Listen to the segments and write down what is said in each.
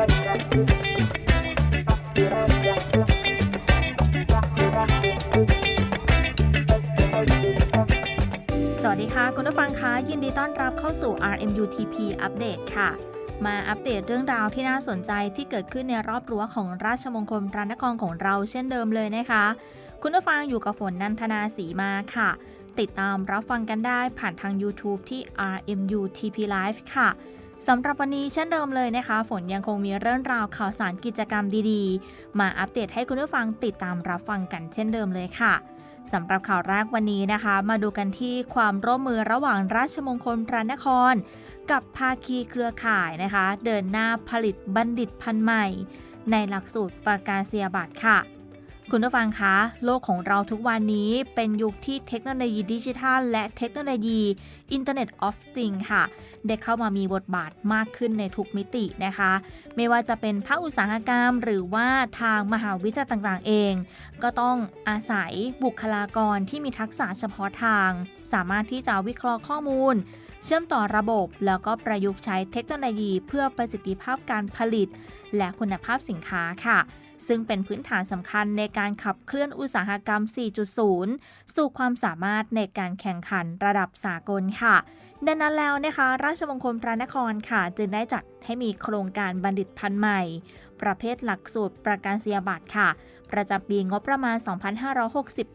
สวัสดีค่ะ คุณผู้ฟังคะยินดีต้อนรับเข้าสู่ RMUTP อัปเดตค่ะ มาอัปเดตเรื่องราวที่น่าสนใจที่เกิดขึ้นในรอบรั้วของราชมงคลพระนครของเราเช่นเดิมเลยนะคะ คุณผู้ฟังอยู่กับฝนนันทนาสีมาค่ะ ติดตามรับฟังกันได้ผ่านทาง YouTube ที่ RMUTP Live ค่ะ สำหรับวันนี้เช่นเดิมเลยนะคะ ฝนยังคงมีเรื่องราวข่าวสารกิจกรรมดีๆ มาอัปเดตให้คุณผู้ฟังติดตามรับฟังกันเช่นเดิมเลยค่ะสำหรับข่าวแรกวันนี้นะคะ มาดูกันที่ความร่วมมือระหว่างราชมงคลพระนคร กับภาคีเครือข่ายนะคะ เดินหน้าผลิตบัณฑิตพันธุ์ใหม่ ในหลักสูตรประกาศนียบัตรค่ะ คุณผู้ฟังคะ โลกของเราทุกวันนี้เป็นยุคที่เทคโนโลยีดิจิทัล และเทคโนโลยี Internet of Things ค่ะ ได้เข้ามามีบทบาทมากขึ้นในทุกมิตินะคะ ไม่ว่าจะเป็นภาคอุตสาหกรรม หรือว่าทางมหาวิทยาลัยต่างๆเอง ก็ต้องอาศัยบุคลากรที่มีทักษะเฉพาะทาง สามารถที่จะวิเคราะห์ข้อมูล เชื่อมต่อระบบ แล้วก็ประยุกต์ใช้เทคโนโลยี เพื่อประสิทธิภาพการผลิต และคุณภาพสินค้าค่ะ ซึ่งเป็นพื้นฐานสำคัญในการขับเคลื่อนอุตสาหกรรม 4.0 สู่ความสามารถในการแข่งขันระดับสากลค่ะ ดังนั้นแล้วนะคะ ราชมงคลพระนครค่ะ จึงได้จัดให้มีโครงการบัณฑิตพันธุ์ใหม่ ประเภทหลักสูตรประกันเสียบัตรค่ะ ประจำปีงบประมาณ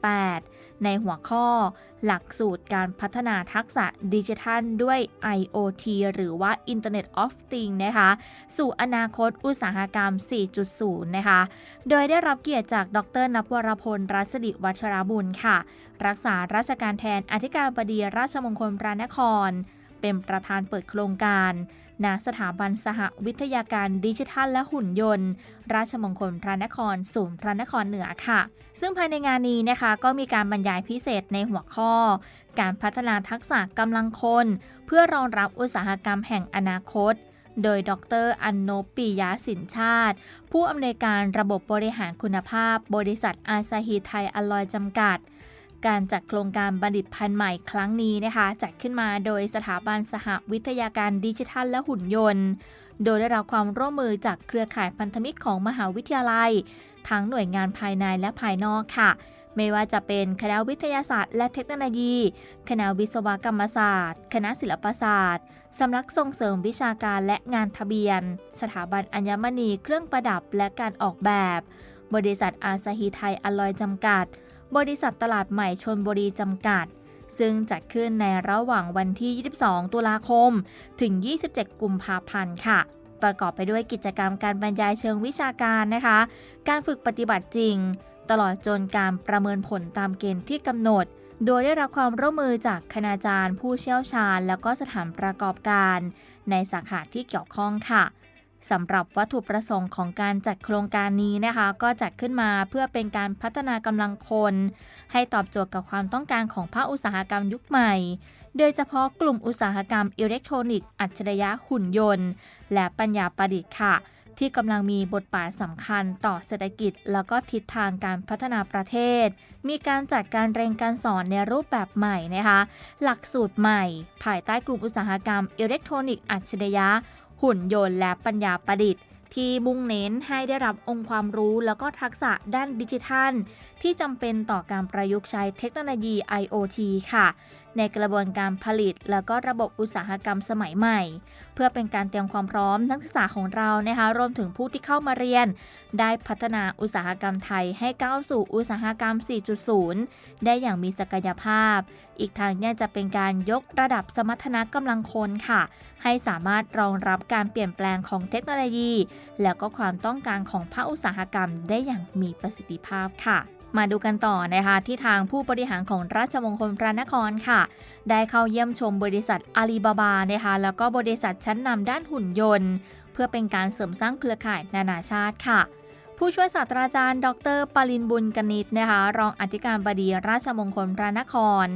2568 ในหัวข้อ หลักสูตรการพัฒนาทักษะดิจิทัลด้วย IoT หรือว่า Internet of Things นะคะ สู่อนาคตอุตสาหกรรม 4.0 นะคะ โดยได้รับเกียรติจากดรนภวรพล รัศดิวัชรบุญค่ะ รักษาราชการแทนอธิการบดีราชมงคลพระนคร เป็นประธานเปิดโครงการ ณสถาบันสหวิทยาการดิจิทัลและหุ่นยนต์ ราชมงคลพระนครศูนย์พระนครเหนือค่ะ ซึ่งภายในงานนี้นะคะ ก็มีการบรรยายพิเศษในหัวข้อ การพัฒนาทักษะกำลังคน เพื่อรองรับอุตสาหกรรมแห่งอนาคตโดยดรอันโนปิยะสินชาติ ผู้อำนวยการระบบบริหารคุณภาพ บริษัทอาซาฮีไทยอลลอยจำกัด การจัดโครงการบัณฑิตพันธุ์ใหม่ครั้งนี้นะคะจัดขึ้นมาโดยสถาบันสหวิทยาการดิจิทัลและหุ่นยนต์ โดยได้รับความร่วมมือจากเครือข่ายพันธมิตรของมหาวิทยาลัย ทั้งหน่วยงานภายในและภายนอกค่ะ ไม่ว่าจะเป็นคณะวิทยาศาสตร์ และเทคโนโลยี คณะวิศวกรรมศาสตร์ คณะศิลปศาสตร์สำนักส่งเสริมวิชาการและงานทะเบียน สถาบันอัญมณีเครื่องประดับและการออกแบบ บริษัทอาซาฮีไทยอลลอยจำกัด บริษัทตลาดใหม่ชนบุรีจำกัด ซึ่งจัดขึ้นในระหว่างวันที่ 22 ตุลาคม ถึง 27 กุมภาพันธ์ค่ะ ประกอบไปด้วยกิจกรรมการบรรยายเชิงวิชาการนะคะ การฝึกปฏิบัติจริง ตลอดจนการประเมินผลตามเกณฑ์ที่กำหนดโดยได้รับความร่วมมือจากคณาจารย์ ผู้เชี่ยวชาญ แล้วก็สถานประกอบการ ในสาขาที่เกี่ยวข้องค่ะ สำหรับวัตถุประสงค์ของการจัดโครงการนี้นะคะ ก็จัดขึ้นมาเพื่อเป็นการพัฒนากำลังคน ให้ตอบโจทย์กับความต้องการของภาคอุตสาหกรรมยุคใหม่ โดยเฉพาะกลุ่มอุตสาหกรรมอิเล็กทรอนิกส์อัจฉริยะหุ่นยนต์ และปัญญาประดิษฐ์ค่ะ ที่กำลังมีบทบาทสำคัญต่อเศรษฐกิจ แล้วก็ทิศทางการพัฒนาประเทศ มีการจัดการเรียนการสอนในรูปแบบใหม่นะคะ หลักสูตรใหม่ ภายใต้กลุ่มอุตสาหกรรมอิเล็กทรอนิกส์อัจฉริยะ หุ่นยนต์และปัญญาประดิษฐ์ ที่มุ่งเน้นให้ได้รับองค์ความรู้แล้วก็ทักษะด้านดิจิทัล ที่จำเป็นต่อการประยุกต์ใช้เทคโนโลยี IoT ค่ะ ในกระบวนการผลิต แล้วก็ระบบอุตสาหกรรมสมัยใหม่ เพื่อเป็นการเตรียมความพร้อมนักศึกษาของเรานะคะรวมถึงผู้ที่เข้ามาเรียน ได้พัฒนาอุตสาหกรรมไทยให้ก้าวสู่อุตสาหกรรม 4.0 ได้อย่างมีศักยภาพ อีกทางเนี่ยจะเป็นการยกระดับสมรรถนะกำลังคนค่ะ ให้สามารถรองรับการเปลี่ยนแปลงของเทคโนโลยี แล้วก็ความต้องการของภาคอุตสาหกรรมได้อย่างมีประสิทธิภาพค่ะ มาดูกันต่อนะคะที่ทางผู้บริหารของราชมงคลพระนครค่ะ ได้เข้าเยี่ยมชมบริษัทอาลีบาบานะคะแล้วก็บริษัทชั้นนำด้านหุ่นยนต์ เพื่อเป็นการเสริมสร้างเครือข่ายนานาชาติค่ะ ผู้ช่วยศาสตราจารย์ ดรปรินบุญกนิตนะคะรองอธิการบดีราชมงคลพระนคร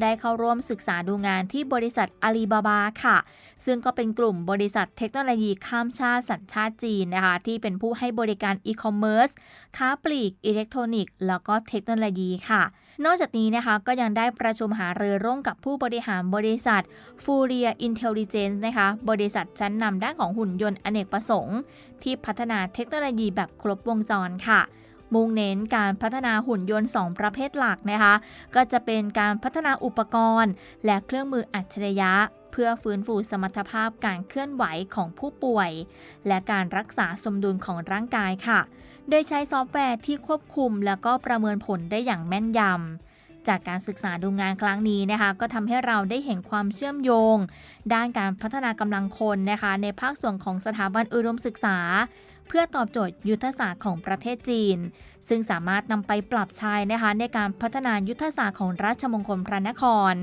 ได้เข้าร่วมศึกษาดูงานที่บริษัทอาลีบาบาค่ะ ซึ่งก็เป็นกลุ่มบริษัทเทคโนโลยีข้ามชาติสัญชาติจีนนะคะ ที่เป็นผู้ให้บริการอีคอมเมิร์ซค้าปลีกอิเล็กทรอนิกส์แล้วก็เทคโนโลยีค่ะ นอกจากนี้นะคะก็ยังได้ประชุมหารือร่วมกับผู้บริหารบริษัท f u r i a Intelligence นะคะบริษัทชั้นนำด้านของหุ่นยนต์อเนกประสงค์ ที่พัฒนาเทคโนโลยีแบบครบวงจรค่ะ มุ่งเน้นการพัฒนาหุ่นยนต์ 2 ประเภทหลักนะคะ ก็จะเป็นการพัฒนาอุปกรณ์ และเครื่องมืออัจฉริยะเพื่อฟื้นฟูสมรรถภาพการเคลื่อนไหวของผู้ป่วย และการรักษาสมดุลของร่างกายค่ะ โดยใช้ซอฟต์แวร์ที่ควบคุม แล้วก็ประเมินผลได้อย่างแม่นยำจากการศึกษาดูงานครั้งนี้นะคะ ก็ทำให้เราได้เห็นความเชื่อมโยง ด้านการพัฒนากำลังคนนะคะ ในภาคส่วนของสถาบันอุดมศึกษา พื่อตอบโจทย์ยุทธศาสตร์ของประเทศจีน ซึ่งสามารถนำไปปรับใช้นะคะในการพัฒนายุทธศาสตร์ของราชมงคลพระนคร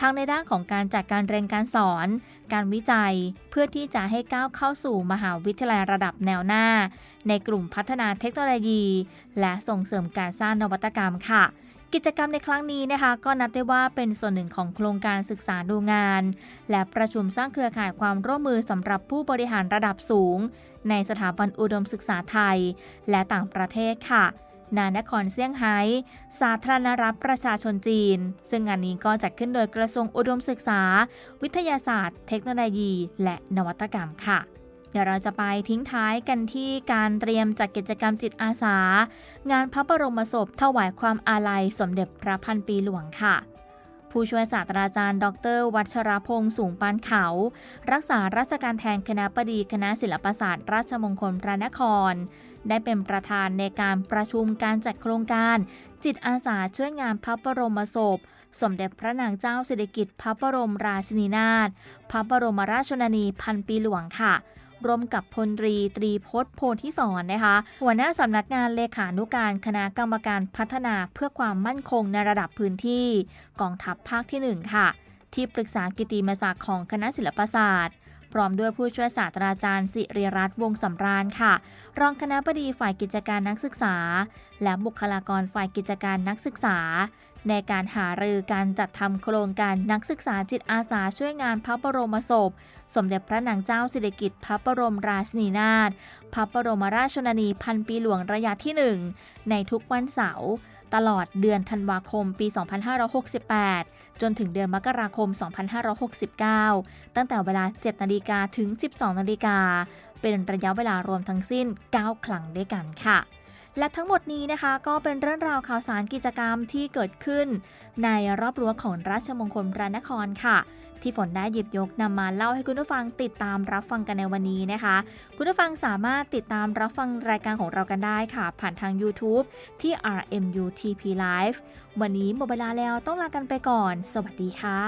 ทั้งในด้านของการจัดการเรียนการสอน การวิจัย เพื่อที่จะให้ก้าวเข้าสู่มหาวิทยาลัยระดับแนวหน้า ในกลุ่มพัฒนาเทคโนโลยี และส่งเสริมการสร้างนวัตกรรมค่ะ กิจกรรมในครั้งนี้นะคะก็นับได้ว่าเป็นส่วนหนึ่งของโครงการศึกษาดูงาน และประชุมสร้างเครือข่ายความร่วมมือสำหรับผู้บริหารระดับสูง ในสถาบันอุดมศึกษาไทย และต่างประเทศค่ะนานครเซี่ยงไฮ้ สาธารณรัฐประชาชนจีน ซึ่งงานนี้ก็จัดขึ้นโดยกระทรวงอุดมศึกษา วิทยาศาสตร์ เทคโนโลยี และนวัตกรรมค่ะ เดี๋ยวเราจะไปทิ้งท้ายกันที่การเตรียมจัดกิจกรรมจิตอาสา งานพระบรมศพถวายความอาลัยสมเด็จพระพันปีหลวงค่ะ ผู้ช่วยศาสตราจารย์ ดร วัชรพงษ์สูงปานเขา รักษาราชการแทนคณะบดีคณะศิลปศาสตร์ ราชมงคลพระนคร ได้เป็นประธานในการประชุมการจัดโครงการ จิตอาสาช่วยงานพระบรมศพ สมเด็จพระนางเจ้าสิริกิติ์พระบรมราชินีนาถพระบรมราชชนนีพันปีหลวงค่ะ ร่วมกับพลตรีตรีพศโพธิสอนนะคะ หัวหน้าสำนักงานเลขานุการคณะกรรมการพัฒนาเพื่อความมั่นคงในระดับพื้นที่ กองทัพภาคที่ 1 ค่ะ ที่ปรึกษากิติมศักดิ์ของคณะศิลปศาสตร์ ร้อมด้วยผู้ช่วยศาสตราจารย์สิริรัตน์วงสำราญค่ะ รองคณะบดีฝ่ายกิจการนักศึกษา และบุคลากรฝ่ายกิจการนักศึกษา ในการหารือการจัดทำโครงการนักศึกษาจิตอาสาช่วยงานพระบรมศพ สมเด็จพระนางเจ้าสิริกิติ์พระบรมราชินีนาถพระบรมราชชนนีพันปีหลวงระยะที่ 1 ในทุกวันเสาร์ ตลอดเดือนธันวาคมปี 2568 จนถึงเดือนมกราคม 2569 ตั้งแต่เวลา 7 นาฬิกาถึง 12 นาฬิกา เป็นระยะเวลารวมทั้งสิ้น 9 ครั้งด้วยกันค่ะ และทั้งหมดนี้นะคะก็เป็นเรื่องราวข่าวสารกิจกรรมที่เกิดขึ้น ในรอบรั้วของราชมงคลพระนครค่ะ ที่ฝนได้หยิบยกนำมาเล่าให้คุณผู้ฟังติดตามรับฟังกันในวันนี้นะคะ คุณผู้ฟังสามารถติดตามรับฟังรายการของเรากันได้ค่ะ ผ่านทาง YouTube ที่ RMU TP Live วันนี้หมดเวลาแล้วต้องลากันไปก่อน สวัสดีค่ะ